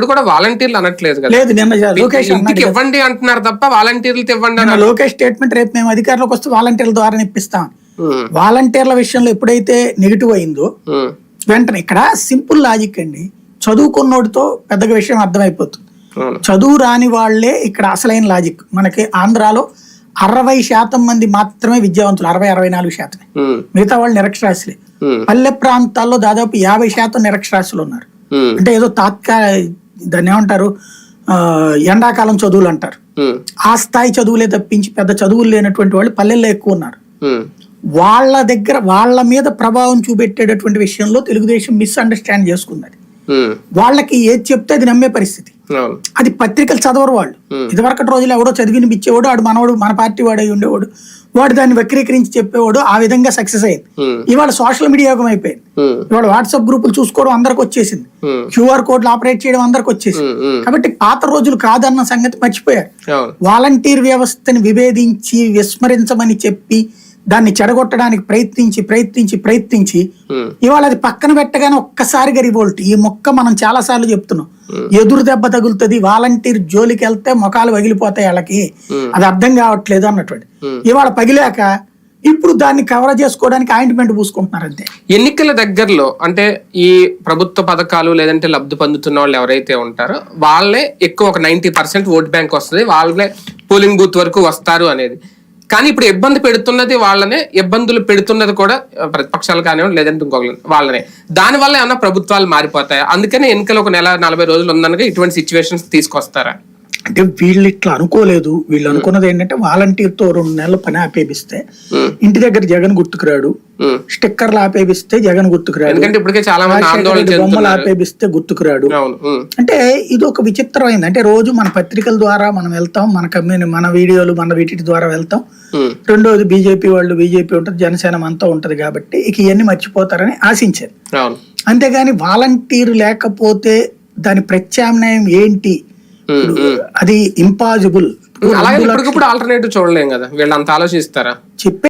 ఇప్పుడు కూడా వాలంటీర్లు అనట్లేదు కదా. లేదు లోకేష్ ఇంటికి ఇవ్వండి అంటున్నారు తప్ప వాలంటీర్లు ఇవ్వండి నిన్న అని లోకేష్ స్టేట్మెంట్ రేపు మేము అధికారంలోకి వస్తే వాలంటీర్ల ద్వారా ఇప్పిస్తాం. వాలంటీర్ల విషయంలో ఎప్పుడైతే నెగిటివ్ అయిందో వెంటనే ఇక్కడ సింపుల్ లాజిక్ అండి. చదువుకున్నోడితో పెద్దగా విషయం అర్థమైపోతుంది. చదువు రాని వాళ్ళే ఇక్కడ అసలైన లాజిక్ మనకి ఆంధ్రాలో అరవై శాతం మంది మాత్రమే విద్యావంతులు అరవై అరవై నాలుగు శాతమే. మిగతా వాళ్ళు నిరక్షరాస్యులే. ఉమ్, పల్లె ప్రాంతాల్లో దాదాపు యాభై శాతం నిరక్షరాస్యులు ఉన్నారు. అంటే ఏదో తాత్కాల దాన్ని ఏమంటారు? ఎండాకాలం చదువులు అంటారు. ఆ స్థాయి చదువులే తప్పించి పెద్ద చదువులు లేనటువంటి వాళ్ళు పల్లెల్లో ఎక్కువ ఉన్నారు. వాళ్ళ దగ్గర వాళ్ళ మీద ప్రభావం చూపెట్టేటటువంటి విషయంలో తెలుగుదేశం మిస్అండర్స్టాండ్ చేసుకున్నది ఉమ్, వాళ్ళకి ఏది చెప్తే అది నమ్మే పరిస్థితి. అది పత్రికలు చదవరు వాళ్ళు. ఇదివరకటి రోజులు ఎవడో చదివిని ఇచ్చేవాడు ఆడు మనవాడు మన పార్టీ వాడై ఉండేవాడు. వాడు దాన్ని వక్రీకరించి చెప్పేవాడు ఆ విధంగా సక్సెస్ అయ్యింది. ఇవాళ సోషల్ మీడియా యుగం అయిపోయింది. ఇవాళ వాట్సాప్ గ్రూపులు చూసుకోవడం అందరికి వచ్చేసింది. క్యూఆర్ కోడ్లు ఆపరేట్ చేయడం అందరికి వచ్చేసింది. కాబట్టి పాత రోజులు కాదన్న సంగతి మర్చిపోయారు. వాలంటీర్ వ్యవస్థని విభేదించి విస్మరించమని చెప్పి దాన్ని చెడగొట్టడానికి ప్రయత్నించి ప్రయత్నించి ప్రయత్నించి ఇవాళ అది పక్కన పెట్టగానే ఒక్కసారిగా రివోల్ట్ ఈ మొక్క మనం చాలా సార్లు చెప్తున్నాం. ఎదురు దెబ్బ తగులుతుంది వాలంటీర్ జోలికి వెళ్తే మొఖాలు పగిలిపోతాయి వాళ్ళకి. అది అర్థం కావట్లేదు అన్నటువంటి. ఇవాళ పగిలాక ఇప్పుడు దాన్ని కవర్ చేసుకోవడానికి ఆయింట్మెంట్ పూసుకుంటున్నారు అంతే. ఎన్నికల దగ్గరలో అంటే ఈ ప్రభుత్వ పథకాలు లేదంటే లబ్ధి పొందుతున్న వాళ్ళు ఎవరైతే ఉంటారో వాళ్ళే ఎక్కువ ఒక నైన్టీ పర్సెంట్ ఓట్ బ్యాంక్ వస్తుంది వాళ్ళే పోలింగ్ బూత్ వరకు వస్తారు అనేది. కానీ ఇప్పుడు ఇబ్బంది పెడుతున్నది వాళ్ళనే ఇబ్బందులు పెడుతున్నది కూడా ప్రతిపక్షాలు కానివ్వండి లేదంటే ఇంకొకరు వాళ్ళనే. దానివల్ల ఏమన్నా ప్రభుత్వాలు మారిపోతాయి? అందుకనే ఎన్నికలు ఒక నెల నలభై రోజులు ఉందనగా ఇటువంటి సిచ్యువేషన్స్ తీసుకొస్తారా? అంటే వీళ్ళు ఇట్లా అనుకోలేదు. వీళ్ళు అనుకున్నది ఏంటంటే వాలంటీర్తో రెండు నెలలు పని ఆపేపిస్తే ఇంటి దగ్గర జగన్ గుర్తుకురాడు. స్టిక్కర్లు ఆపేపిస్తే జగన్ గుర్తుకురాడు. బొమ్మలు ఆపేపిస్తే గుర్తుకురాడు. అంటే ఇది ఒక విచిత్రమైంది. అంటే రోజు మన పత్రికల ద్వారా మనం వెళ్తాం. మన కమ్యూని మన వీడియోలు మన వీటి ద్వారా వెళ్తాం. రెండోది బీజేపీ వాళ్ళు బీజేపీ ఉంటుంది జనసేన అంతా ఉంటది కాబట్టి ఇక ఇవన్నీ మర్చిపోతారని ఆశించారు అంతేగాని వాలంటీర్ లేకపోతే దాని ప్రత్యామ్నాయం ఏంటి. అది ఇంపాసిబుల్ అలాగే ఇప్పటికిప్పుడు ఆల్టర్నేటివ్ చూడలేం కదా. వీళ్ళు అంత ఆలోచిస్తారా? చెప్పే